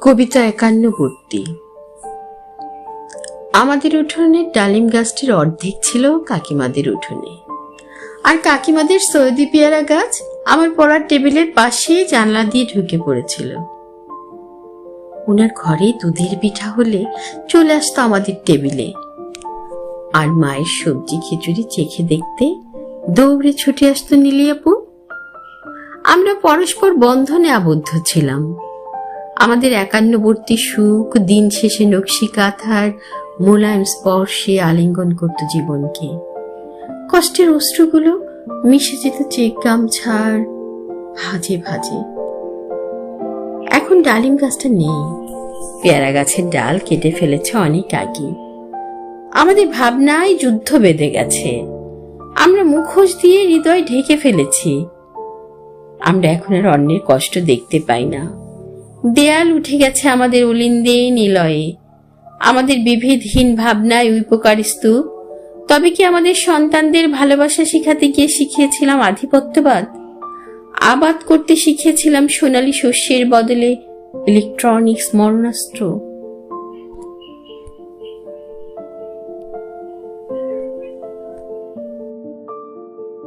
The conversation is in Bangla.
কবিতা একান্নবর্তী আমাদের উঠোনে ডালিম গাছটির অর্ধেক ছিল কাকিমাদের উঠোনে। আর কাকিমাদের সৌদি পেয়ারা গাছ আমার পড়ার টেবিলের পাশে জানলা দিয়ে ঢুকে পড়েছিল। ওনার ঘরে দুধের পিঠা হলে চলে আসতো আমাদের টেবিলে। আর মায়ের সবজি খিচুড়ি চেখে দেখতে দৌড়ে ছুটে আসতো নীলিয়াপু। আমরা পরস্পর বন্ধনে আবদ্ধ ছিলাম। আমাদের একান্নবর্তী সুখ, দিন শেষে নকশি কাঁথার মোলায়েম স্পর্শে আলিঙ্গন করত জীবনকে। কষ্টের অশ্রুগুলো মিশে যেত চেক গামছার ভাজে ভাজে। এখন ডালিম গাছটা নেই। পেয়ারা গাছের ডাল কেটে ফেলেছে অনেক আগে। আমাদের ভাবনায় যুদ্ধ বেঁধে গেছে। আমরা মুখোশ দিয়ে হৃদয় ঢেকে ফেলেছি। আমরা এখন আর অন্যের কষ্ট দেখতে পাই না। দেয়াল উঠে গেছে আমাদের অলিন্দে নিলয়ে। আমাদের বিভেদহীন ভাবনায় উপকার স্তূপ তবে কি আমাদের সন্তানদের ভালোবাসা শিখাতে গিয়ে শিখিয়েছিলাম আধিপত্যবাদ? আবাদ করতে শিখিয়েছিলাম সোনালী শস্যের বদলে ইলেকট্রনিক্স মরণাস্ত্র।